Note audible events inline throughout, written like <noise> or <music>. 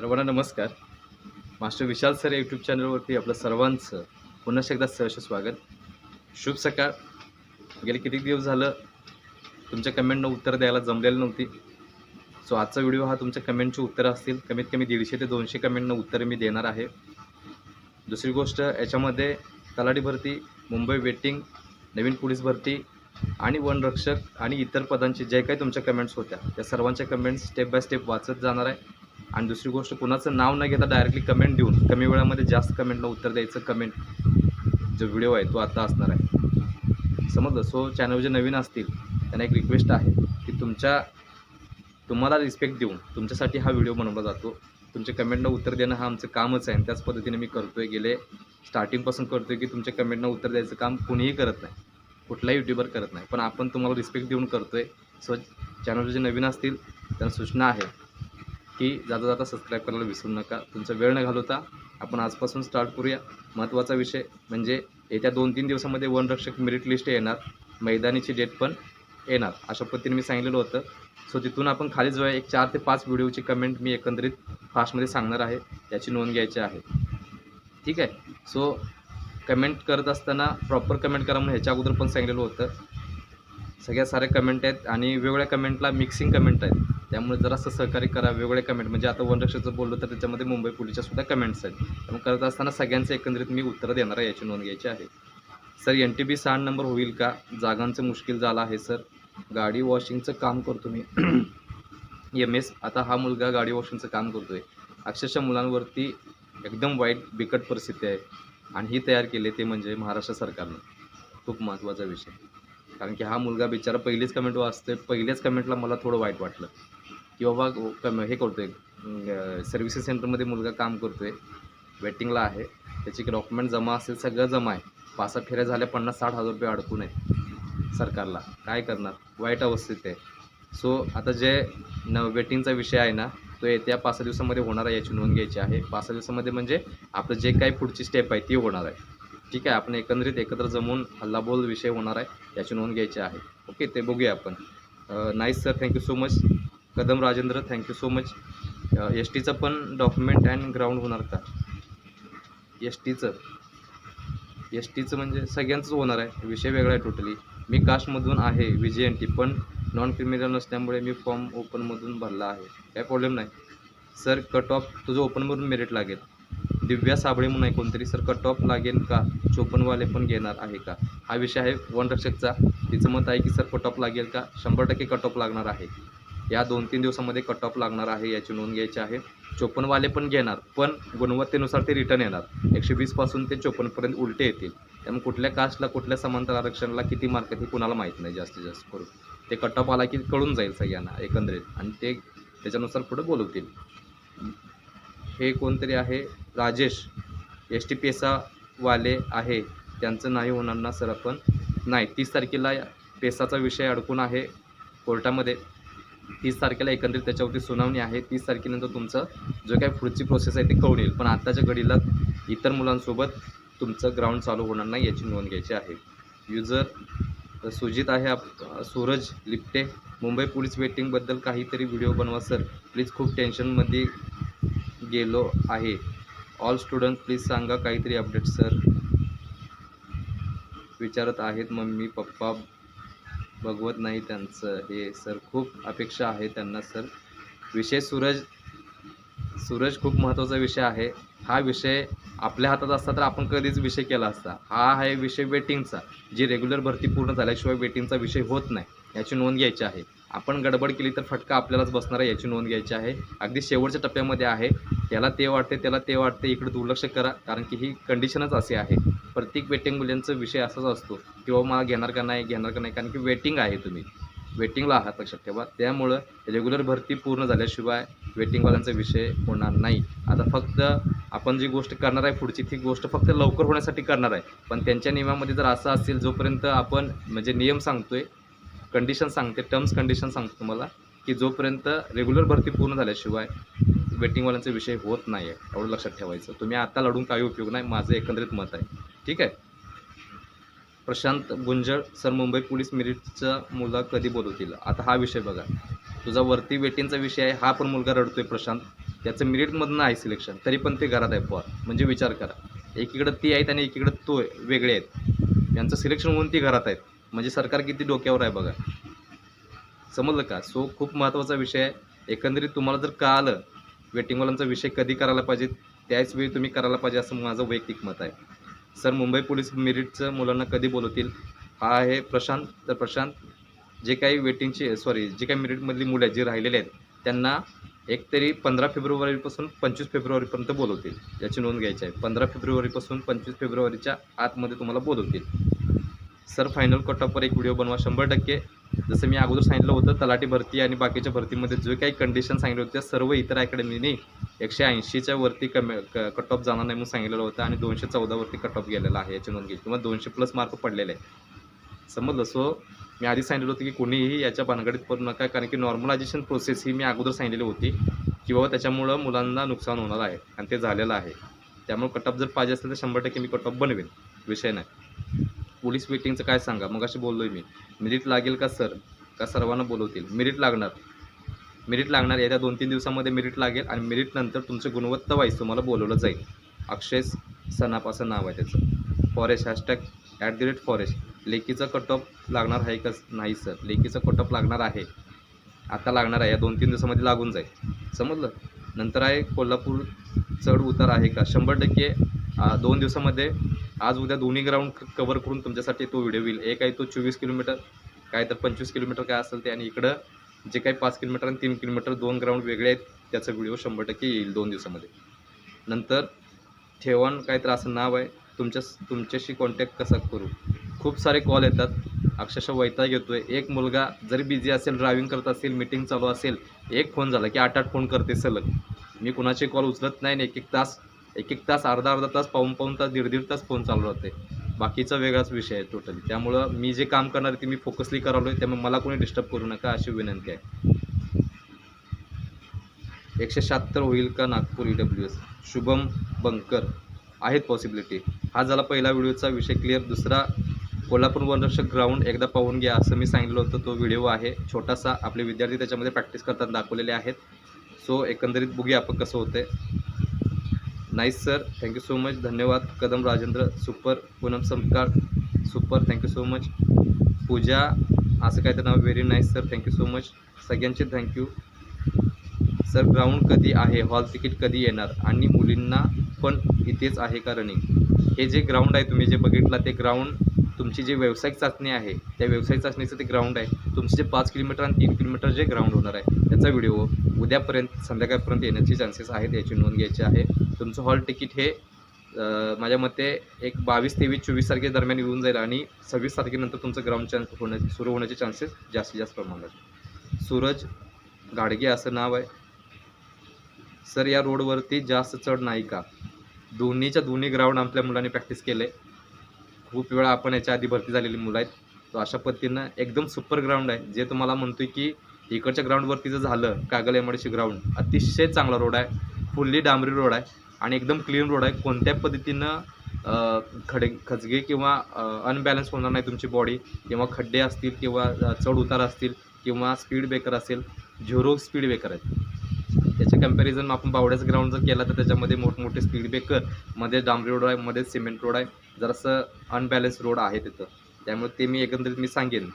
सर्वांना नमस्कार. Master Vishal sir YouTube चॅनलवरती आपलं सर्वांचं पुन्हा एकदा सहर्ष स्वागत. शुभ सकाळ. गेले किती दिवस झालं? तुमच्या कमेंटनं उत्तर द्यायला जमलेलं नव्हती. सो आजचा व्हिडिओ हा तुमच्या कमेंटची उत्तरं असतील. कमीत कमी दीडशे ते दोनशे कमेंटनं उत्तरं मी देणार आहे. दुसरी गोष्ट याच्यामध्ये तलाठी भरती मुंबई वेटिंग नवीन पोलीस भरती आणि वनरक्षक आणि इतर पदांचे जे काही तुमच्या कमेंट्स होत्या त्या सर्वांच्या कमेंट्स स्टेप बाय स्टेप वाचत जाणार आहे. आणि दुसरी गोष्ट कुणाचं नाव न घेता डायरेक्टली कमेंट देऊन कमी वेळामध्ये जास्त कमेंटला उत्तर द्यायचं कमेंट जो व्हिडिओ आहे तो आता असणार आहे. समजलं? सो चॅनल जे नवीन असतील त्यांना एक रिक्वेस्ट आहे की तुमच्या तुम्हाला रिस्पेक्ट देऊन तुमच्यासाठी हा व्हिडिओ बनवला जातो. तुमच्या कमेंटनं उत्तर देणं हा आमचं कामच आहे आणि त्याच पद्धतीने मी करतो आहे गेले स्टार्टिंगपासून करतो आहे की तुमच्या कमेंटनं उत्तर द्यायचं काम कुणीही करत नाही. कुठलाही युट्यूबर करत नाही. पण आपण तुम्हाला रिस्पेक्ट देऊन करतो आहे सो चॅनल जे नवीन असतील त्यांना सूचना आहे की जाता जाता सबस्क्राईब करायला विसरू नका. तुमचा वेळ न घालवता आपण आजपासून स्टार्ट करूया. महत्त्वाचा विषय म्हणजे येत्या दोन तीन दिवसामध्ये वनरक्षक मेरिट लिस्ट येणार. मैदानीची डेट पण येणार. अशा पद्धतीने मी सांगितलेलं होतं. सो तिथून आपण खाली जो आहे एक चार ते पाच व्हिडिओची कमेंट मी एकंदरीत फास्टमध्ये सांगणार आहे. याची नोंद घ्यायची आहे. ठीक आहे? सो कमेंट करत असताना प्रॉपर कमेंट करा म्हणून ह्याच्या अगोदर पण सांगितलेलं होतं. सगळ्या साऱ्या कमेंट आहेत आणि वेगवेगळ्या कमेंटला मिक्सिंग कमेंट आहेत. त्यामुळे जरासं सहकार्य करा वेगवेगळे कमेंट म्हणजे आता वनरक्षकचं बोललो तर त्याच्यामध्ये मुंबई पोलीसच्या सुद्धा कमेंट्स आहेत. त्यामुळे करत असताना सगळ्यांचं एकंदरीत मी उत्तरं देणार आहे याची नोंद घ्यायची आहे. सर एन टी बी सहा नंबर होईल का? जागांचं मुश्किल झालं आहे सर गाडी वॉशिंगचं काम करतो मी. <clears throat> एम एस आता हा मुलगा गाडी वॉशिंगचं काम करतो आहे अक्षरशः मुलांवरती एकदम वाईट बिकट परिस्थिती आहे. आणि ही तयार केली ते म्हणजे महाराष्ट्र सरकारनं. खूप महत्त्वाचा विषय. कारण की हा मुलगा बिचारा पहिलीच कमेंट वाचतोय. पहिल्याच कमेंटला मला थोडं वाईट वाटलं. की बाबा कम हे करतो आहे सर्व्हिसेस सेंटरमध्ये मुलगा काम करतो आहे वेटिंगला आहे. त्याची डॉक्युमेंट जमा असेल सगळं जमा आहे. पाच सहा फेऱ्या झाल्या पन्नास साठ हजार रुपये अडकून नये सरकारला. काय करणार? वाईट अवस्थेत आहे. सो आता जे न वेटिंगचा विषय आहे ना तो येत्या पाच सहा दिवसामध्ये होणार आहे याची नोंद घ्यायची आहे. पाच सहा दिवसामध्ये म्हणजे आपलं जे काही पुढची स्टेप आहे ती होणार आहे. ठीक आहे? आपण एकंदरीत एकत्र जमून हल्लाबोल विषय होणार आहे याची नोंद घ्यायची आहे. ओके ते बघूया आपण. Nice sir thank you so much Kadam Rajendra thank you so much S टीचं पण डॉक्युमेंट अँड ग्राउंड होणार का? एस टीचं एस टीचं म्हणजे सगळ्यांचंच होणार आहे. विषय वेगळा आहे टोटली मी कास्टमधून आहे विजय एन टी पण नॉन क्रिमिनल नसल्यामुळे मी फॉर्म ओपनमधून भरला आहे. काय प्रॉब्लेम नाही. सर कट ऑफ तुझं ओपनमधून मेरिट लागेल. दिव्या साबळे म्हणून आहे कोणतरी. सर कट ऑफ लागेल का? चोपनवाले पण घेणार आहे का? हा विषय आहे वन रक्षकचा तिचं मत आहे की सर कट ऑफ लागेल का? शंभर टक्के कट ऑफ लागणार आहे. या दोन तीन दिवसामध्ये कट ऑफ लागणार आहे याची नोंद घ्यायची आहे. चोपनवाले पण घेणार पण गुणवत्तेनुसार ते रिटर्न येणार. एकशे वीसपासून ते चोपन्नपर्यंत उलटे येतील. त्यामुळे कुठल्या कास्टला कुठल्या समांतर आरक्षणाला किती मार्क आहेत हे कुणाला माहीत नाही जास्तीत जास्त करून. ते कट ऑफ आला की कळून जाईल सगळ्यांना एकंदरीत. आणि ते त्याच्यानुसार पुढे बोलवतील. हे कोणतरी आहे? राजेश. एस टी पेसावाले आहे. त्यांचं नाही होणार ना सर आपण. नाही तीस तारखेला पेसाचा विषय अडकून आहे कोर्टामध्ये. तीस तारखेला एकंदरीत त्याच्यावरती सुनावणी आहे. तीस तारखेनंतर तुमचं जो काही पुढची प्रोसेस आहे ते कळून येईल. पण आत्ताच्या घडीला इतर मुलांसोबत तुमचं ग्राउंड चालू होणार नाही याची नोंद घ्यायची आहे. युजर सुजित आहे आप सूरज लिपटे. मुंबई पोलीस वेटिंगबद्दल काहीतरी व्हिडिओ बनवा सर प्लीज खूप टेन्शनमध्ये गेलो आहे. ऑल स्टुडंट प्लीज सांगा काहीतरी अपडेट सर विचारत आहेत मम्मी पप्पा बघवत नाही त्यांचं. हे सर खूप अपेक्षा आहे त्यांना सर. विषय सूरज सूरज खूप महत्त्वाचा विषय आहे. हा विषय आपल्या हातात असता तर आपण कधीच विषय केला असता. हा आहे विषय वेटिंगचा जी रेग्युलर भरती पूर्ण झाल्याशिवाय वेटिंगचा विषय होत नाही. याची नोंद घ्यायची आहे. आपण गडबड केली तर फटका आपल्यालाच बसणार आहे याची नोंद घ्यायची आहे. अगदी शेवटच्या टप्प्यामध्ये आहे. त्याला ते वाटते त्याला ते वाटते. इकडे दुर्लक्ष करा कारण की ही कंडिशनच असे आहे. प्रत्येक वेटिंग मुलींचा विषय असाच असतो की बाबा मला घेणार का नाही घेणार का नाही कारण की वेटिंग आहे तुम्ही. वेटिंगला आहात लक्षात ठेवा. त्यामुळं रेग्युलर भरती पूर्ण झाल्याशिवाय वेटिंगवाल्यांचा विषय होणार नाही. आता फक्त आपण जी गोष्ट करणार आहे पुढची ती गोष्ट फक्त लवकर होण्यासाठी करणार आहे. पण त्यांच्या नियमामध्ये जर असं असेल जोपर्यंत आपण म्हणजे नियम सांगतोय कंडिशन सांगते टर्म्स कंडिशन सांगतो तुम्हाला की जोपर्यंत रेग्युलर भरती पूर्ण झाल्याशिवाय वेटिंगवाल्यांचा विषय होत नाही आहे एवढं लक्षात ठेवायचं. तुम्ही आता लढून काही उपयोग नाही माझं एकंदरीत मत आहे. ठीक आहे. प्रशांत गुंजळ सर मुंबई पोलीस मेरिटचा मुलगा कधी बोलवतील? आता हा विषय बघा. तुझा वरती वेटिंगचा विषय आहे हा पण मुलगा रडतोय प्रशांत. त्याचं मेरिटमधनं आहे सिलेक्शन तरी पण ते घरात आहे पवार म्हणजे विचार करा. एकीकडं ती आहेत आणि एकीकडं तो आहे, वेगळे आहेत. यांचं सिलेक्शन होऊन ती घरात आहेत. म्हणजे सरकार किती डोक्यावर आहे बघा. समजलं का? सो खूप महत्त्वाचा विषय आहे. एकंदरीत तुम्हाला जर का आलं वेटिंगवाल्यांचा विषय कधी करायला पाहिजे त्याच वेळी तुम्ही करायला पाहिजे असं माझं वैयक्तिक मत आहे. सर मुंबई पोलीस मेरिटचं मुलांना कधी बोलवतील? हा आहे प्रशांत तर प्रशांत जे काही वेटिंगचे सॉरी जे काही मेरिटमधली मुलं आहेत जे राहिलेले आहेत त्यांना एक तरी पंधरा फेब्रुवारीपासून पंचवीस फेब्रुवारीपर्यंत बोलवतील. याची नोंद घ्यायची आहे. पंधरा फेब्रुवारीपासून पंचवीस फेब्रुवारीच्या आतमध्ये तुम्हाला बोलवतील. सर फायनल कटऑफवर एक व्हिडिओ बनवा शंभर टक्के. जसं मी अगोदर सांगितलं होतं तलाठी भरती आणि बाकीच्या भरतीमध्ये जे काही कंडिशन सांगितलं होतं त्या सर्व इतर अकॅडमीने एकशे ऐंशीच्या वरती कमी कट ऑफ जाणार नाही म्हणून सांगितलेलं होतं आणि दोनशे चौदावरती कट ऑफ गेलेला आहे याची नोंद घ्यायची किंवा दोनशे प्लस मार्क पडलेले आहे समजलं? सो मी आधी सांगितलं होतं की कोणीही याच्या भानगडीत पडू नका कारण की नॉर्मलायझेशन प्रोसेस ही मी अगोदर सांगितलेली होती की बाबा त्याच्यामुळं मुलांना नुकसान होणार आहे आणि ते झालेलं आहे. त्यामुळे कट ऑफ जर पाहिजे असेल तर शंभर टक्के मी कट ऑफ बनवेन. विषय नाही. पोलीस वेटिंगचं काय सांगा? मग अशी बोललो मी. मेरिट लागेल का सर? का सर्वांना बोलवतील? मेरिट लागणार. मेरिट लागणार येत्या दोन तीन दिवसामध्ये मेरिट लागेल आणि मेरिट नंतर तुमचं गुणवत्ता वाईज तुम्हाला बोलवलं जाईल. अक्षय सनापासं नाव आहे त्याचं. Forest hashtag at the rate forest. लेकीचा cut off लागणार आहे का? नाही सर लेकीचा कट ऑफ लागणार आहे. आता लागणार आहे. या दोन तीन दिवसामध्ये लागून जाईल. समजलं? नंतर आहे कोल्हापूर चढ उतार आहे का? शंभर टक्के दोन दिवसामध्ये आज उद्या दोन्ही ग्राउंड कवर करून तुमच्यासाठी तो व्हिडिओ होईल एक आहे तो चोवीस किलोमीटर. काय तर पंचवीस किलोमीटर काय असेल ते आणि इकडं जे काही पाच किलोमीटर आणि तीन किलोमीटर दोन ग्राउंड वेगळे आहेत त्याचा व्हिडिओ शंभर टक्के येईल दोन दिवसामध्ये. नंतर ठेवण काय तर असं नाव आहे तुमच्या तुमच्याशी कॉन्टॅक्ट कसा करू? खूप सारे कॉल येतात. अक्षरशः वैताग येतो आहे एक मुलगा जरी बिझी असेल ड्रायव्हिंग करत असेल मीटिंग चालू असेल एक फोन झाला की आठ आठ फोन करते सलग. मी कुणाचे कॉल उचलत नाही एक एक तास एक एक तास अर्धा अर्धा तास पाऊन पाऊन तास दीड दीड तास फोन चालू राहते बाकीचा वेगळाच विषय आहे टोटली त्यामुळं मी जे काम करणार आहे ते मी फोकसली करावलो आहे त्यामुळे मला कोणी डिस्टर्ब करू नका अशी विनंती आहे. एकशे शहात्तर होईल का Nagpur E W S Shubham Bankar आहेत पॉसिबिलिटी हा झाला पहिला व्हिडिओचा विषय क्लिअर दुसरा कोल्हापूर वनरक्षक ग्राउंड एकदा पाहून घ्या असं मी सांगितलं होतं. तो व्हिडिओ आहे. छोटासा. आपले विद्यार्थी त्याच्यामध्ये प्रॅक्टिस करताना दाखवलेले आहेत. सो एकंदरीत बघूया आपण कसं होतंय. Nice sir. Thank you so much धन्यवाद. Kadam Rajendra super Poonam Sanskar super thank you so much Pooja असं काय तर नाव very nice sir thank you so much सगळ्यांचे थँक्यू सर ग्राउंड कधी आहे? हॉल तिकीट कधी येणार? आणि मुलींना पण इथेच आहे का रनिंग हे जे ग्राउंड आहे तुम्ही जे बघितलं ते ग्राउंड तुमची जी व्यावसायिक चाचणी आहे त्या व्यावसायिक चाचणीचं ते ग्राउंड आहे. तुमचे जे पाच किलोमीटर आणि तीन किलोमीटर जे ग्राउंड होणार आहे त्याचा व्हिडिओ उद्यापर्यंत संध्याकाळपर्यंत येण्याचे चान्सेस आहेत याची नोंद घ्यायची आहे. तुमचं हॉल तिकीट हे माझ्या मते एक बावीस तेवीस चोवीस तारखे दरम्यान येऊन जाईल आणि सव्वीस तारखेनंतर तुमचं ग्राउंड चान्स होण्याचे सुरू होण्याचे चान्सेस जास्तीत जास्त प्रमाणात. सूरज गाडगे असं नाव आहे. सर या रोडवरती जास्त चढ नाही का? दोन्हीच्या दोन्ही ग्राउंड आपल्या मुलांनी प्रॅक्टिस केले. खूप वेळा आपण याच्या आधी भरती झालेली मुलं आहेत. तो अशा पद्धतीनं एकदम सुपर ग्राउंड आहे. जे तुम्हाला म्हणतोय की इकडच्या ग्राउंडवरती जर झालं कागल एमआयडीसी ग्राउंड अतिशय चांगला रोड आहे. फुल्ली डांबरी रोड आहे आणि एकदम क्लीन रोड आहे. कोणत्या पद्धतीनं खडे खचगे किंवा अनबॅलन्स होणार नाही तुमची बॉडी किंवा खड्डे असतील किंवा चढ उतार असतील किंवा स्पीड ब्रेकर असेल झिरो स्पीड ब्रेकर आहेत. त्याच्या कंपॅरिझन आपण बावड्याचं ग्राउंड जर केला तर त्याच्यामध्ये मोठमोठे स्पीड ब्रेकरमध्ये डांबरी रोड आहे मध्ये सिमेंट रोड आहे. जरासं अनबॅलन्स रोड आहे तिथं. त्यामुळे ते मी एकंदरीत मी सांगेन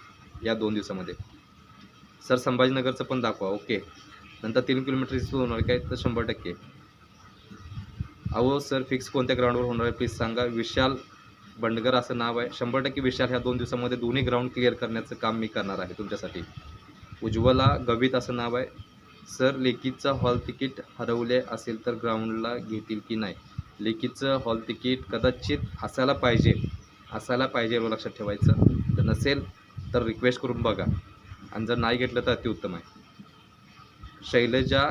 या दोन दिवसामध्ये. सर संभाजीनगरचं पण दाखवा ओके नंतर तीन किलोमीटर सुरू होणार काय? तर शंभर टक्के. अहो सर फिक्स कोणत्या ग्राउंडवर होणार आहे प्लीज सांगा. विशाल बंडगर असं नाव आहे. शंभर टक्के विशाल ह्या दोन दिवसामध्ये दोन्ही ग्राउंड क्लिअर करण्याचं काम मी करणार आहे तुमच्यासाठी. उज्ज्वला गवित असं नाव आहे. सर लेकीचा हॉल तिकीट हरवले असेल तर ग्राउंडला घेतील की नाही? लेकीचं हॉल तिकीट कदाचित असायला पाहिजे. असायला पाहिजे एवढं लक्षात ठेवायचं. जर नसेल तर रिक्वेस्ट करून बघा. आणि जर नाही घेतलं तर अतिउत्तम आहे. शैलजा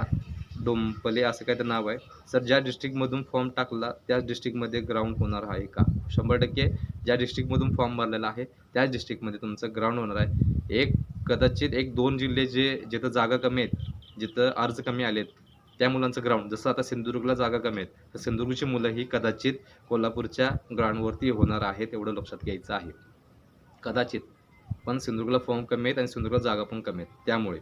डोंपले असं काय तर नाव आहे. सर ज्या डिस्ट्रिक्टमधून फॉर्म टाकला त्याच डिस्ट्रिक्टमध्ये ग्राउंड होणार आहे का? शंभर टक्के ज्या डिस्ट्रिक्टमधून फॉर्म भरलेला आहे त्याच डिस्ट्रिक्टमध्ये तुमचं ग्राउंड होणार आहे. एक कदाचित एक दोन जिल्हे जे जिथं जागा कमी आहेत जिथं अर्ज कमी आलेत त्या मुलांचं ग्राउंड जसं आता सिंधुदुर्गला जागा कमी आहेत तर सिंधुदुर्गची मुलं ही कदाचित कोल्हापूरच्या ग्राउंडवरती होणार आहेत एवढं लक्षात घ्यायचं आहे. कदाचित. पण सिंधुदुर्गला फॉर्म कमी आहेत आणि सिंधुदुर्गला जागा पण कमी आहेत. त्यामुळे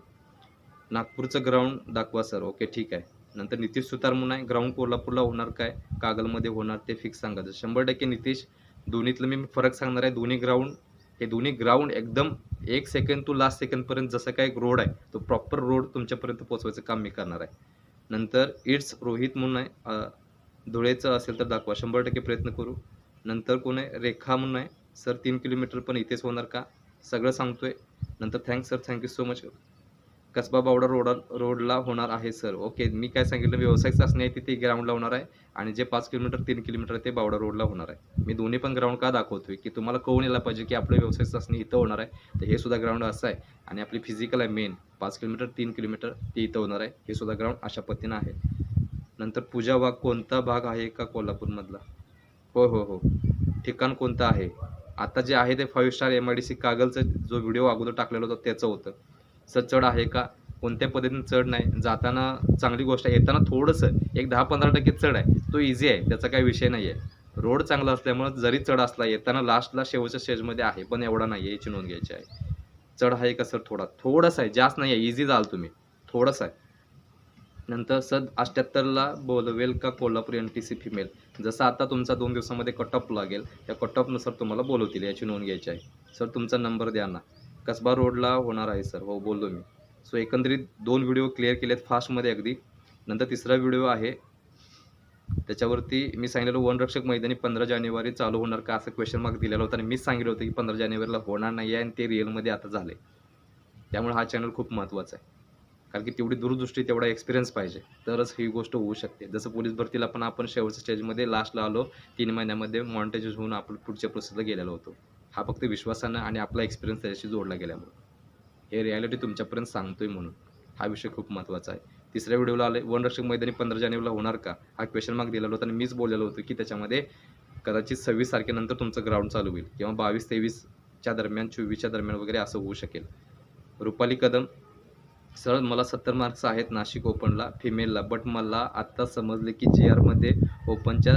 नागपूरचं ग्राउंड दाखवा सर ओके ठीक आहे. नंतर नितीश सुतार म्हणून आहे. ग्राउंड कोल्हापूरला होणार काय? कागलमध्ये होणार ते फिक्स सांगायचं शंभर टक्के नितीश दोन्हीतलं मी फरक सांगणार आहे. दोन्ही ग्राउंड हे दोन्ही ग्राउंड एकदम एक सेकंड टू लास्ट सेकंडपर्यंत जसं काय रोड आहे तो प्रॉपर रोड तुमच्यापर्यंत पोहोचवायचं काम मी करणार आहे. नंतर इट्स रोहित म्हणून आहे धुळेचं असेल तर दाखवा शंभर टक्के प्रयत्न करू. नंतर कोण आहे? रेखा म्हणून आहे. सर तीन किलोमीटर पण इथेच होणार का? सगळं सांगतोय. नंतर thanks sir thank you so much Kasba Bawada road रोडला होणार आहे सर. ओके मी काय सांगितलं व्यावसायिक चाचणी आहे तिथे ग्राउंडला होणार आहे आणि जे पाच किलोमीटर तीन किलोमीटर आहे ते बावडा रोडला होणार आहे. मी दोन्ही पण ग्राउंड का दाखवतोय? की तुम्हाला कळून यायला पाहिजे की आपलं व्यावसायिक चाचणी इथं होणार आहे तर हे सुद्धा ग्राउंड असं आहे. आणि आपली फिजिकल आहे मेन पाच किलोमीटर तीन किलोमीटर ते इथं होणार आहे. हे सुद्धा ग्राउंड अशा पद्धतीनं आहे. नंतर पूजा भाग कोणता भाग आहे का कोल्हापूरमधला? हो हो हो ठिकाण कोणतं आहे? आता जे आहे ते five star M I D C कागलचं जो व्हिडिओ अगोदर टाकलेला होता त्याचं होतं. सर चढ आहे का? कोणत्या पद्धतीने चढ नाही? जाताना चांगली गोष्ट आहे. येताना थोडंसं एक दहा पंधरा टक्के चढ आहे. तो इझी आहे त्याचा काही विषय नाही आहे. रोड चांगला असल्यामुळं जरी चढ असला येताना लास्टला शेवटच्या स्टेजमध्ये आहे पण एवढा नाही आहे याची नोंद घ्यायची आहे. चढ आहे का सर? थोडा. थोडासा आहे जास्त नाही आहे. इझी जाल तुम्ही. थोडासा आहे. नंतर सद अष्ट्याहत्तरला बोलवेल का Kolhapur N T C female जसं आता तुमचा दोन दिवसामध्ये कट ऑफ लागेल त्या कट ऑफनुसार तुम्हाला बोलवतील याची नोंद घ्यायची आहे. सर तुमचा नंबर द्या ना. कसबा रोडला होणार आहे सर. हो बोललो मी. सो एकंदरीत दोन व्हिडिओ क्लिअर केले आहेत फास्टमध्ये अगदी. नंतर तिसरा व्हिडिओ आहे. त्याच्यावरती मी सांगितलेलं वनरक्षक मैदानी पंधरा जानेवारी चालू होणार का असं क्वेश्चन मार्क दिलेला होता. आणि मीच सांगितलं होतं की पंधरा जानेवारीला होणार नाही आहे आणि ते रिअलमध्ये आता झाले त्यामुळे हा चॅनल खूप महत्त्वाचा आहे. कारण की तेवढी दूरदृष्टी तेवढा एक्सपिरियन्स पाहिजे. तरच ही गोष्ट होऊ शकते. जसं पोलीस भरतीला पण आपण शेवटच्या स्टेजमध्ये लास्टला आलो तीन महिन्यामध्ये मॉनिटायझेशन होऊन आपण पुढच्या प्रोसेसला गेलेलो होतो. हा फक्त विश्वासानं आणि आपला एक्सपिरियन्स त्याच्याशी जोडला गेल्यामुळे. हे रिॲलिटी तुमच्यापर्यंत सांगतोय म्हणून. हा विषय खूप महत्त्वाचा आहे. तिसऱ्या व्हिडिओला आले वनरक्षक मैदानी पंधरा जानेवारीला होणार का? हा क्वेश्चन मार्क दिलेला होता आणि मीच बोललेलो होतो की त्याच्यामध्ये कदाचित सव्वीस तारखेनंतर तुमचं ग्राउंड चालू होईल. किंवा बावीस तेवीसच्या दरम्यान चोवीसच्या दरम्यान वगैरे असं होऊ शकेल. रुपाली कदम सर मला सत्तर मार्क्स आहेत नाशिक ओपनला फिमेलला बट मला आत्ता समजले की जी आरमध्ये ओपनच्या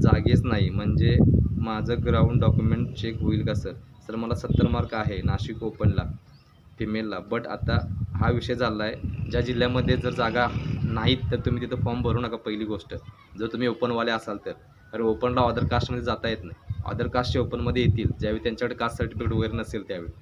जागेच नाही. म्हणजे माझं ग्राउंड डॉक्युमेंट चेक होईल का सर सर मला सत्तर मार्क आहे नाशिक ओपनला फिमेलला बट आता हा विषय झाला आहे ज्या जिल्ह्यामध्ये जर जागा नाहीत तर तुम्ही तिथं फॉर्म भरू नका पहिली गोष्ट. जर तुम्ही ओपनवाले असाल तर. कारण ओपनला अदर कास्टमध्ये जाता येत नाही. अदर कास्टचे ओपनमध्ये येतील ज्यावेळी त्यांच्याकडे कास्ट सर्टिफिकेट वगैरे नसेल त्यावेळी.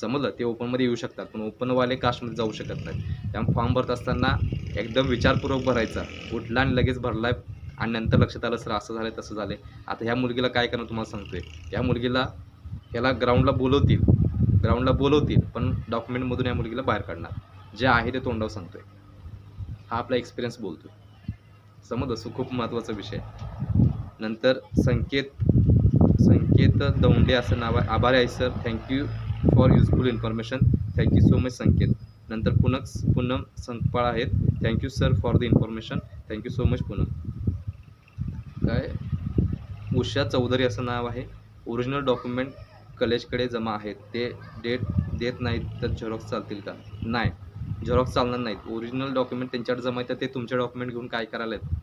समजलं? ते ओपनमध्ये येऊ शकतात पण ओपनवाले कास्टमध्ये जाऊ शकत नाहीत. त्यामुळे फॉर्म भरत असताना एकदम विचारपूर्वक भरायचा. कुठला आणि लगेच भरलाय आणि नंतर लक्षात आलं सर असं झालं तसं झालं आता ह्या मुलगीला काय करणार तुम्हाला सांगतोय? ह्या मुलगीला ह्याला ग्राउंडला बोलवतील ग्राउंडला बोलवतील पण डॉक्युमेंटमधून या मुलगीला बाहेर काढणार. जे आहे ते तोंडावर सांगतोय. हा आपला एक्सपिरियन्स बोलतोय. समज असो खूप महत्त्वाचा विषय. नंतर संकेत संकेत दौंडे असं नाव आहे. आभारी आहे sir. Thank you for useful information thank you so much Sanket. नंतर पुनम पूनम संकपाळ आहेत. Thank you sir for the information thank you so much Poonam. काय? उषा चौधरी असं नाव आहे. ओरिजिनल डॉक्युमेंट कलेजकडे जमा आहेत. ते डेट देत नाहीत तर झेरॉक्स चालतील का? नाही. झेरॉक्स चालणार नाहीत. ओरिजिनल डॉक्युमेंट त्यांच्याकडे जमा आहेत तर ते तुमचे डॉक्युमेंट घेऊन काय करायला आहेत?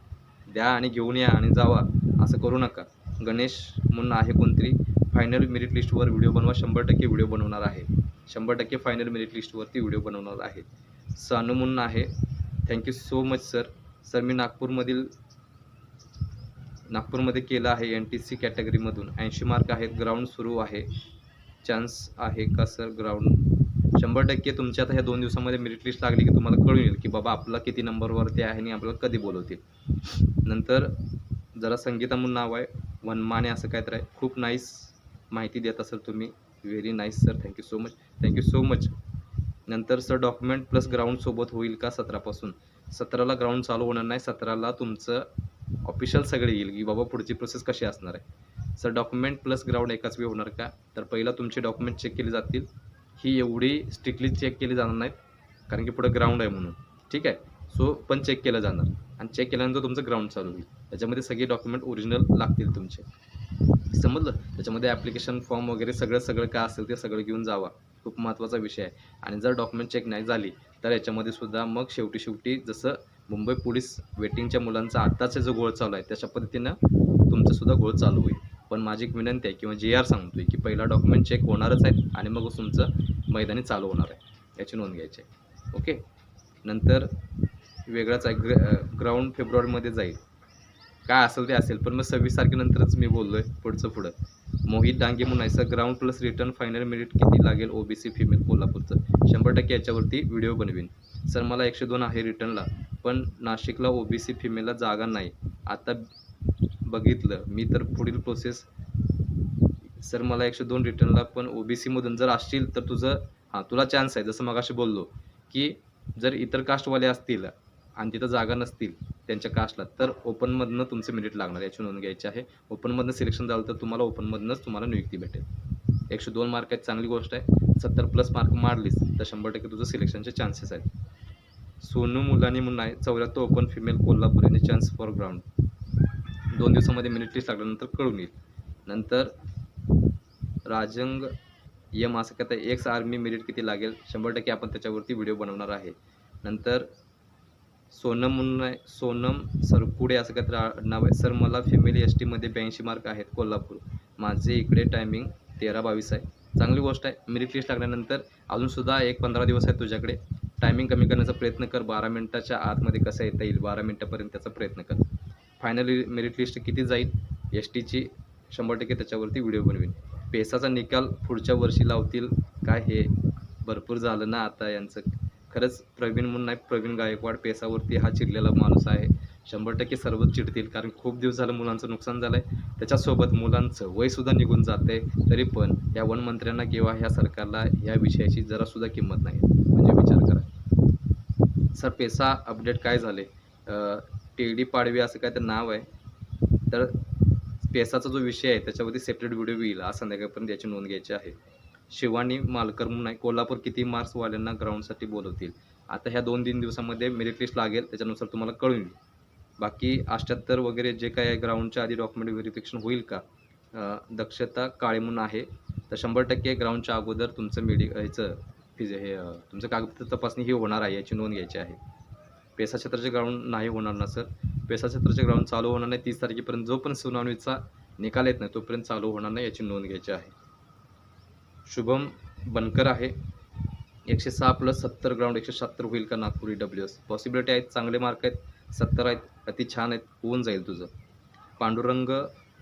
द्या आणि घेऊन या आणि जावा. असं करू नका. गणेश म्हणून आहे कोणतरी. फायनल मेरिट लिस्टवर व्हिडिओ बनवा. शंभर टक्के व्हिडिओ बनवणार आहे. शंभर टक्के फायनल मेरिट लिस्टवरती व्हिडिओ बनवणार आहे. सानू म्हणून आहे. Thank you so much sir sir मी नागपूरमधील नागपूरमध्ये केलं आहे एन टी सी कॅटेगरीमधून ऐंशी मार्क आहेत ग्राउंड सुरू आहे. चान्स आहे का सर ग्राउंड शंभर टक्के तुमच्या आता ह्या दोन दिवसामध्ये मेरिट लिस्ट लागली की तुम्हाला कळून येईल की बाबा आपला किती नंबरवरती आहे आणि आपल्याला कधी बोलवतील. नंतर जरा संगीता म्हणून नाव आहे. वनमाने असं काय तर आहे. खूप नाईस माहिती देत असाल तुम्ही. Very nice sir thank you so much thank you so much नंतर सर डॉक्युमेंट प्लस ग्राउंड सोबत होईल का सतरापासून? सतराला ग्राउंड चालू होणार नाही. सतराला तुमचं ऑफिशियल सगळे येईल की बाबा पुढची प्रोसेस कशी असणार आहे? सर डॉक्युमेंट प्लस ग्राउंड एकाच वेळी होणार का? तर पहिला तुमचे डॉक्युमेंट चेक केले जातील. ही एवढी स्ट्रिक्टली चेक केली जाणार नाहीत कारण की पुढं ग्राउंड आहे म्हणून. ठीक आहे? सो पण चेक केलं जाणार. आणि चेक केल्यानंतर तुमचं ग्राउंड चालू होईल. त्याच्यामध्ये सगळे डॉक्युमेंट ओरिजिनल लागतील तुमचे. समजलं? त्याच्यामध्ये ॲप्लिकेशन फॉर्म वगैरे सगळं सगळं काय असेल ते सगळं घेऊन जावा. खूप महत्त्वाचा विषय आहे. आणि जर डॉक्युमेंट चेक नाही झाली तर याच्यामध्ये सुद्धा मग शेवटी शेवटी जसं मुंबई पोलीस वेटिंगच्या मुलांचा आत्ताचा जो गोळ चालू आहे त्याच्या पद्धतीनं तुमचासुद्धा गोळ चालू होईल. पण माझी एक विनंती आहे किंवा जे आर सांगतो आहे की पहिला डॉक्युमेंट चेक होणारच आहेत आणि मग तुमचं मैदानी चालू होणार आहे. याची नोंद घ्यायची आहे. ओके? नंतर वेगळाच आहे ग्र ग्राउंड फेब्रुवारीमध्ये जाईल. काय असेल ते असेल पण मग सव्वीस तारखेनंतरच मी बोललो आहे पुढचं पुढं. मोहित डांगे म्हणून आहे sir. Ground plus return final merit किती लागेल ओबीसी फिमेल कोल्हापूरचं? शंभर टक्के याच्यावरती व्हिडिओ बनवीन. सर मला एकशे दोन आहे रिटर्नला पण नाशिकला ओबीसी फिमेलला जागा नाही. आता बघितलं मी तर पुढील प्रोसेस सर मला एकशे दोन रिटर्नला पण ओबीसीमधून जर असतील तर तुझं हां तुला चान्स आहे. जसं मगाशी बोललो की जर इतर कास्टवाले असतील आणि तिथं जागा नसतील त्यांच्या कास्टला तर ओपनमधनं तुमचे मेरिट लागणार याची नोंद घ्यायची आहे. ओपनमधनं सिलेक्शन झालं तर तुम्हाला ओपनमधनंच तुम्हाला नियुक्ती भेटेल. एकशे दोन मार्क आहेत चांगली गोष्ट आहे. सत्तर प्लस मार्क मारलीस तर शंभर टक्के तुझं सिलेक्शनचे चान्सेस आहेत. सोनू मुलानी म्हणून आहे चौऱ्याहत्तर ओपन फिमेल कोल्हापूर यांनी चान्स फॉर ग्राउंड दोन दिवसामध्ये मिनिट लिस्ट लागल्यानंतर कळून येईल. नंतर राजंग यम असं काय एक्स आर्मी मेरिट किती लागेल? शंभर टक्के आपण त्याच्यावरती व्हिडिओ बनवणार आहे. नंतर सोनम म्हणून आहे सोनम सरकुडे असं काहीतरी आडनाव आहे. सर मला फिमेल एस टीमध्ये ब्याऐंशी मार्क आहेत कोल्हापूर. माझे इकडे टायमिंग तेरा बावीस आहे. चांगली गोष्ट आहे. मेरिट लिस्ट लागल्यानंतर अजूनसुद्धा एक पंधरा दिवस आहे तुझ्याकडे. टायमिंग कमी करण्याचा प्रयत्न कर. बारा मिनटाच्या आतमध्ये कसं येता येईल? बारा मिनटापर्यंत त्याचा प्रयत्न कर. फायनली मेरिट लिस्ट किती जाईल? एस टीची शंभर टक्के त्याच्यावरती व्हिडिओ बनवीन. पेसाचा निकाल पुढच्या वर्षी लावतील. काय हे? भरपूर झालं ना आता यांचं. खरंच प्रवीण म्हणून नाही प्रवीण गायकवाड पेसावरती हा चिडलेला माणूस आहे. शंभर टक्के सर्वच चिडतील कारण खूप दिवस झालं मुलांचं नुकसान झालं आहे त्याच्यासोबत मुलांचं वयसुद्धा निघून जाते तरी पण या वनमंत्र्यांना किंवा ह्या सरकारला या विषयाची जरासुद्धा किंमत नाही. म्हणजे विचार करा. सर पेसा अपडेट काय झाले? टेडी पाडवी असं काय तर नाव आहे. तर पेसाचा जो विषय आहे त्याच्यावरती सेपरेट व्हिडिओ येईल आज संध्याकाळपर्यंत याची नोंद घ्यायची आहे. शिवानी मालकर म्हणून आहे. कोल्हापूर किती मार्क्सवाल्यांना ग्राउंडसाठी बोलवतील? आता ह्या दोन तीन दिवसामध्ये मेरिट लिस्ट लागेल. त्याच्यानुसार तुम्हाला कळून येईल. बाकी अष्ट्याहत्तर वगैरे जे काय आहे ग्राउंडच्या आधी डॉक्युमेंट व्हेरिफिकेशन होईल का? दक्षता काळे म्हणून आहे. तर शंभर टक्के ग्राउंडच्या अगोदर तुमचं मेडि ह्याचं फिज हे तुमचं कागदपत्र तपासणी ही होणार आहे. याची नोंद घ्यायची आहे. पेसा क्षेत्राचे ग्राउंड नाही होणार ना सर पेसा क्षेत्राचे ग्राउंड चालू होणार नाही. तीस तारखेपर्यंत जो पण सुनावणीचा निकाल येत नाही तोपर्यंत चालू होणार नाही याची नोंद घ्यायची आहे. शुभम बनकर आहे. एकशे सहा प्लस सत्तर ग्राउंड एकशे शहात्तर होईल का नागपुरी डब्ल्यू एस पॉसिबिलिटी आहेत चांगले मार्क आहेत सत्तर आहेत अति छान आहेत होऊन जाईल तुझं. पांडुरंग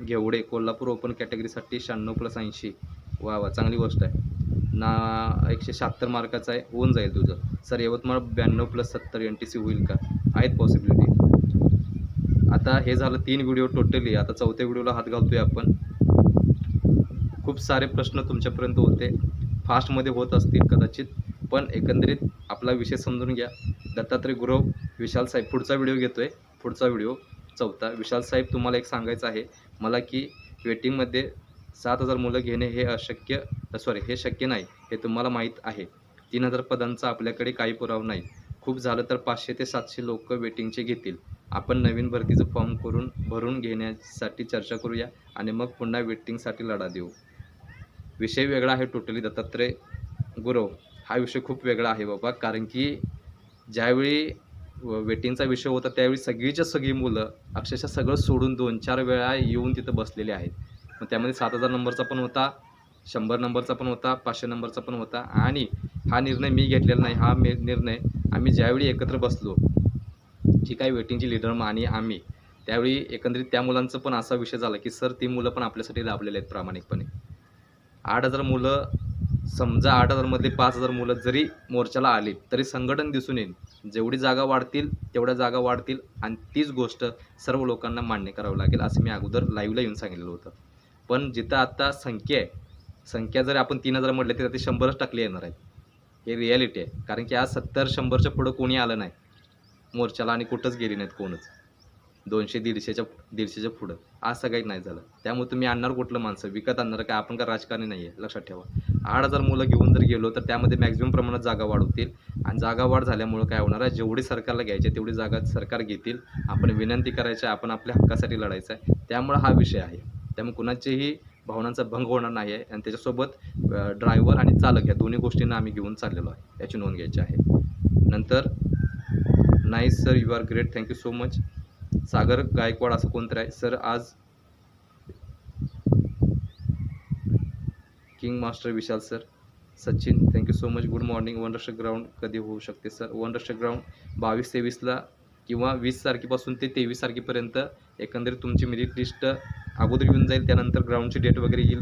घेवडे कोल्हापूर ओपन कॅटेगरीसाठी शहाण्णव प्लस ऐंशी. वा वा चांगली गोष्ट आहे. ना एकशे शहात्तर मार्काचं आहे होऊन जाईल तुझं. सर यवतमाळ ब्याण्णव प्लस सत्तर एन टी सी होईल का? आहेत पॉसिबिलिटी आता हे झालं तीन व्हिडिओ टोटली आता चौथ्या व्हिडिओला हात घालतोय आपण. खूप सारे प्रश्न तुमच्यापर्यंत होते. फास्टमध्ये होत असतील कदाचित पण एकंदरीत आपला विषय समजून घ्या. दत्तात्रय गुरव विशाल साहेब. पुढचा व्हिडिओ घेतो आहे पुढचा व्हिडिओ चौथा. विशाल साहेब तुम्हाला एक सांगायचं आहे. मला की वेटिंगमध्ये सात हजार मुलं घेणे हे अशक्य सॉरी हे शक्य नाही हे तुम्हाला माहीत आहे. तीन हजार पदांचा आपल्याकडे काही पुरावा नाही. खूप झालं तर पाचशे ते सातशे लोक वेटिंगचे घेतील. आपण नवीन भरतीचं फॉर्म करून भरून घेण्यासाठी चर्चा करूया आणि मग पुन्हा वेटिंगसाठी लढा देऊ. विषय वेगळा आहे टोटली दत्तात्रय गुरव. हा विषय खूप वेगळा आहे बाबा कारण की ज्यावेळी व- वेटिंगचा विषय होता त्यावेळी सगळीच्या सगळी मुलं अक्षरशः सगळं सोडून दोन चार वेळा येऊन तिथं बसलेले आहेत. मग त्यामध्ये सात हजार नंबरचा पण होता शंभर नंबरचा पण होता पाचशे नंबरचा पण होता आणि हा निर्णय मी घेतलेला नाही हा मे निर्णय आम्ही ज्यावेळी एकत्र बसलो जी काही वेटिंगची लिडर आणि आम्ही त्यावेळी एकंदरीत त्या मुलांचं पण असा विषय झाला की सर ती मुलं पण आपल्यासाठी लाभलेले आहेत प्रामाणिकपणे. आठ हजार मुलं समजा आठ हजारमधले पाच हजार मुलं जरी मोर्चाला आली तरी संघटन दिसून येईल. जेवढी जागा वाढतील तेवढ्या जागा वाढतील आणि तीच गोष्ट सर्व लोकांना मान्य करावं लागेल असं मी अगोदर लाईव्हला येऊन सांगितलेलं होतं. पण जिथं आता संख्या आहे संख्या जर आपण तीन हजार म्हटले तर ते शंभरच टाकले येणार आहेत. हे रियालिटी आहे. कारण की आज सत्तर शंभरच्या पुढं कोणी आलं नाही. मोर्चाला आणि कुठंच गेली नाहीत कोणच. दोनशे दीडशेच्या दीडशेच्या पुढं. आज सगळ्यात नाही झालं. त्यामुळे तुम्ही आणणार कुठलं माणसं? विकत आणणार काय? आपण का राजकारणी नाही आहे लक्षात ठेवा. आठ हजार मुलं घेऊन जर गेलो तर त्यामध्ये मॅक्झिमम प्रमाणात जागा वाढ होतील आणि जागा वाढ झाल्यामुळं काय होणार आहे? जेवढी सरकारला घ्यायची आहे तेवढी जागा सरकार घेतील. आपण विनंती करायची आहे आपण आपल्या हक्कासाठी लढायचं आहे. त्यामुळं हा विषय आहे. त्यामुळे कुणाचेही भावनांचा भंग होणार नाही आहे आणि त्याच्यासोबत ड्रायव्हर आणि चालक या दोन्ही गोष्टींना आम्ही घेऊन चाललेलो आहे. याची नोंद घ्यायची आहे. नंतर nice sir you are great thank you so much Sagar Gaikwad असं कोणतरी आहे. सर आज king master Vishal sir Sachin thank you so much good morning वनरक्षक ग्राउंड कधी होऊ शकते सर वनरक्षक ग्राउंड बावीस तेवीसला किंवा वीस तारखेपासून ते तेवीस तारखेपर्यंत एकंदरीत तुमची मेरिट लिस्ट अगोदर येऊन जाईल. त्यानंतर ग्राउंडची डेट वगैरे येईल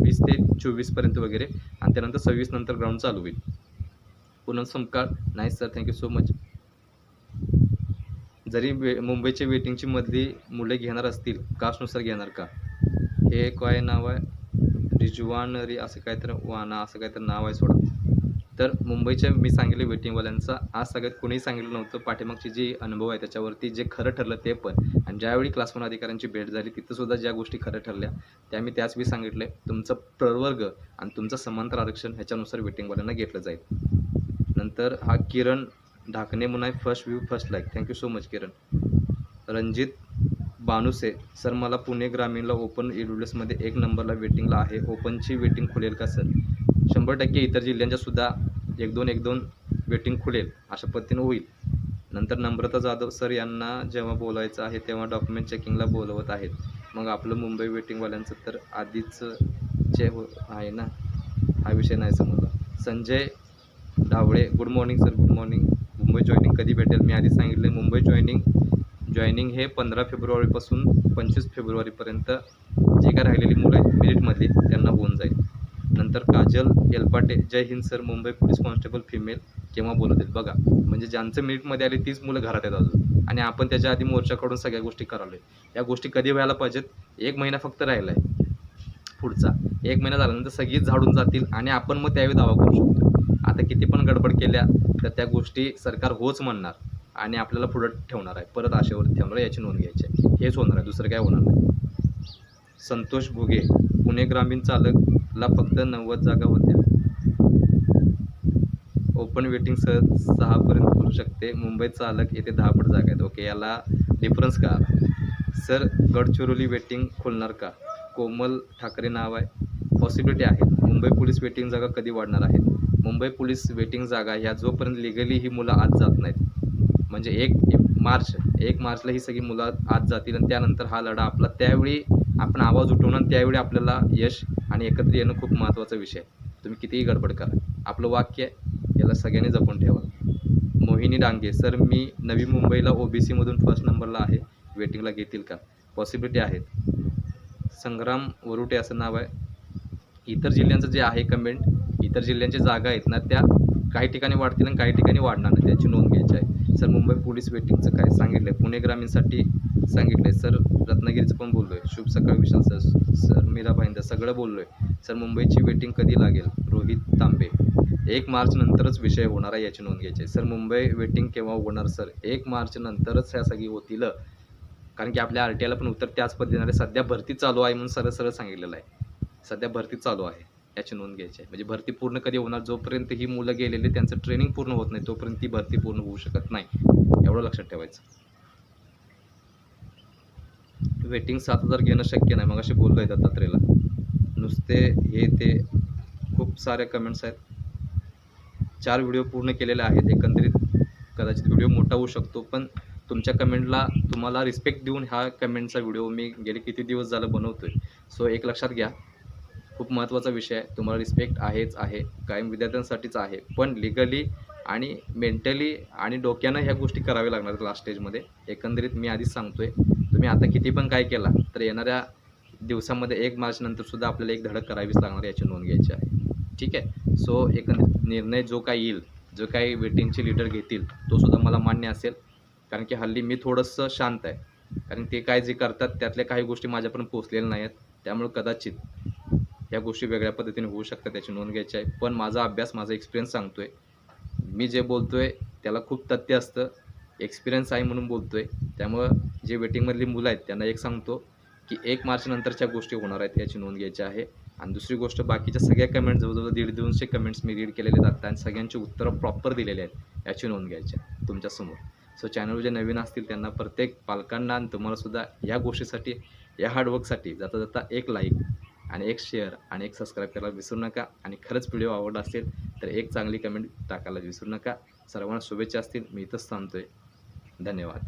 वीस ते चोवीसपर्यंत वगैरे. आणि त्यानंतर सव्वीस नंतर ग्राउंड चालू होईल. पुनम समकाळ नाही सर थँक्यू सो मच जरी वे मुंबईच्या वेटिंगची मधली मुले घेणार असतील कास्टनुसार घेणार का? हे काय नाव आहे रिजवानरी असं काहीतरी वाना असं काहीतरी नाव आहे सोडा. तर मुंबईच्या मी सांगितले वेटिंगवाल्यांचा आज सगळ्यात कोणीही सांगितलं नव्हतं पाठीमागचे जे अनुभव आहे त्याच्यावरती जे खरं ठरलं ते पण. आणि ज्यावेळी क्लासवन अधिकाऱ्यांची भेट झाली तिथंसुद्धा ज्या गोष्टी खरं ठरल्या त्या मी त्याच मी सांगितले तुमचं प्रवर्ग आणि तुमचं समांतर आरक्षण ह्याच्यानुसार वेटिंगवाल्यांना घेतलं जाईल. नंतर हा किरण ढाकणे म्हणून आहे first view first like thank you so much Kiran Ranjit Banuse sir मला पुणे ग्रामीणला ओपनमध्ये एक नंबरला वेटिंगला आहे. ओपनची वेटिंग खुलेल का सर शंभर टक्के इतर जिल्ह्यांच्यासुद्धा एक दोन एक दोन वेटिंग खुलेल. अशा पद्धतीनं होईल. नंतर नम्रता जाधव सर यांना जेव्हा बोलायचं आहे तेव्हा डॉक्युमेंट चेकिंगला बोलवत आहेत. मग आपलं मुंबई वेटिंगवाल्यांचं तर आधीच जे हो आहे ना? हा विषय नाही समजला. Sanjay Dhawale good morning sir good morning Mumbai joining कधी भेटेल? मी आधी सांगितले मुंबई जॉईनिंग जॉईनिंग हे पंधरा फेब्रुवारीपासून पंचवीस फेब्रुवारीपर्यंत जे काय राहिलेली मुलं आहेत मिरिटमधली त्यांना होऊन जाईल. नंतर Kajal Elpate Jai Hind sir Mumbai police constable female केव्हा बोलवतील बघा म्हणजे ज्यांचं मिनिटमध्ये आले तीच मुलं घरात आहेत अजून. आणि आपण त्याच्या आधी मोर्चाकडून सगळ्या गोष्टी करालोय. या गोष्टी कधी व्हायला पाहिजेत? एक महिना फक्त राहिला आहे पुढचा. एक महिना झाल्यानंतर सगळीच झाडून जातील आणि आपण मग त्यावेळी दावा करू शकतो. आता किती पण गडबड केल्या तर त्या गोष्टी सरकार होच म्हणणार आणि आपल्याला पुढं ठेवणार आहे. परत आशेवर ठेवणार आहे याची नोंद घ्यायची आहे. हेच होणार आहे दुसरं काय होणार नाही. संतोष भुगे पुणे ग्रामीण चालकला फक्त नव्वद जागा होत्या. ओपन वेटिंग सर सहापर्यंत करू शकते. मुंबई चालक येथे दहापट जागा आहेत. ओके याला डिफरन्स का? सर गडचिरोली वेटिंग खोलणार का? कोमल ठाकरे नाव आहे. पॉसिबिलिटी आहे. मुंबई पोलीस वेटिंग जागा कधी वाढणार आहेत मुंबई पोलीस वेटिंग जागा ह्या जोपर्यंत लिगली ही मुलं आत जात नाहीत म्हणजे एक मार्च एक मार्चला ही सगळी मुलं आत जातील आणि त्यानंतर हा लढा आपला त्यावेळी आपण आवाज उठवणं आणि त्यावेळी आपल्याला यश आणि एकत्र येणं खूप महत्त्वाचा विषय आहे. तुम्ही कितीही गडबड करा. आपलं वाक्य आहे याला सगळ्यांनी जपून ठेवा. मोहिनी डांगे सर मी नवी मुंबईला ओबीसीमधून फर्स्ट नंबरला आहे. वेटिंगला घेतील का? पॉसिबिलिटी आहेत. संग्राम वरुटे असं नाव आहे. इतर जिल्ह्यांचं जे आहे कमेंट इतर जिल्ह्यांच्या जागा आहेत ना त्या काही ठिकाणी वाढतील आणि काही ठिकाणी वाढणार नाही. त्याची नोंद घ्यायची आहे. सर मुंबई पोलीस वेटिंगचं काय सांगितलं आहे पुणे ग्रामीणसाठी सांगितलं आहे सर रत्नागिरीचं पण बोललो आहे शुभ सकाळ विशाल सर. सर मीरा भाईंदा सगळं बोललो आहे सर मुंबईची वेटिंग कधी लागेल? रोहित तांबे. एक मार्च नंतरच विषय होणार आहे याची नोंद घ्यायची आहे. सर मुंबई वेटिंग केव्हा होणार सर? एक मार्च नंतरच ह्या सगळी होतील. कारण की आपल्या आर टी आयला पण उत्तर त्याच पद्धतीने आहे. सध्या भरती चालू आहे म्हणून सरळ सरळ सांगितलेलं आहे. सध्या भरती चालू आहे. याची नोंद घ्यायची आहे. म्हणजे भरती पूर्ण कधी होणार? जोपर्यंत ही मुलं गेलेली त्यांचं ट्रेनिंग पूर्ण होत नाही तोपर्यंत ती भरती पूर्ण होऊ शकत नाही. एवढं लक्षात ठेवायचं. वेटिंग सात हजार घेणं शक्य नाही. मग असे बोललो आहे दत्तात्रेला नुसते हे ते खूप सारे कमेंट्स आहेत. चार व्हिडिओ पूर्ण केलेले आहेत. एकंदरीत कदाचित व्हिडिओ मोठा होऊ शकतो पण तुमच्या कमेंटला तुम्हाला रिस्पेक्ट देऊन ह्या कमेंटचा व्हिडिओ मी गेले किती दिवस झालं बनवतो आहे सो एक लक्षात घ्या. खूप महत्त्वाचा विषय आहे. तुम्हाला रिस्पेक्ट आहेच आहे. कायम विद्यार्थ्यांसाठीच आहे. पण लिगली आणि मेंटली आणि डोक्यानं ह्या गोष्टी कराव्या लागणार लास्ट स्टेजमध्ये एकंदरीत मी आधीच सांगतोय. तुम्ही आता किती पण काय केला तर येणाऱ्या दिवसामध्ये एक मार्च नंतर सुद्धा आपल्याला एक धडक करावीच लागणार याची नोंद घ्यायची आहे. ठीक आहे? सो एकंदरीत निर्णय जो काय येईल जो काही वेटिंगचे लिडर घेतील तो सुद्धा मला मान्य असेल. कारण की हल्ली मी थोडंसं शांत आहे. कारण ते काय जे करतात त्यातल्या काही गोष्टी माझ्यापर्यंत पोचलेल्या नाही आहेत त्यामुळे कदाचित या गोष्टी वेगळ्या पद्धतीने होऊ शकतात त्याची नोंद घ्यायची आहे. पण माझा अभ्यास माझा एक्सपिरियन्स सांगतो आहे मी जे बोलतो आहे त्याला खूप तथ्य असतं. एक्सपिरियन्स आहे म्हणून बोलतो आहे त्यामुळं जे वेटिंगमधली मुलं आहेत त्यांना एक सांगतो की एक मार्चनंतरच्या गोष्टी होणार आहेत याची नोंद घ्यायची आहे. आणि दुसरी गोष्ट बाकीच्या सगळ्या कमेंट जवळजवळ दीड दोनशे कमेंट्स मी रीड केलेले आहेत आणि सगळ्यांची उत्तरं प्रॉपर दिलेली आहेत याची नोंद घ्यायची आहे तुमच्यासमोर सो चॅनलवर जे नवीन असतील त्यांना प्रत्येक पालकांना आणि तुम्हालासुद्धा या गोष्टीसाठी या हार्डवर्कसाठी जाता जाता एक लाईक आणि एक शेअर आणि एक सबस्क्राईब करायला विसरू नका. आणि खरंच व्हिडिओ आवडला असेल तर एक चांगली कमेंट टाकायला विसरू नका. सर्वांना शुभेच्छा असतील. मी इथंच थांबतो आहे धन्यवाद.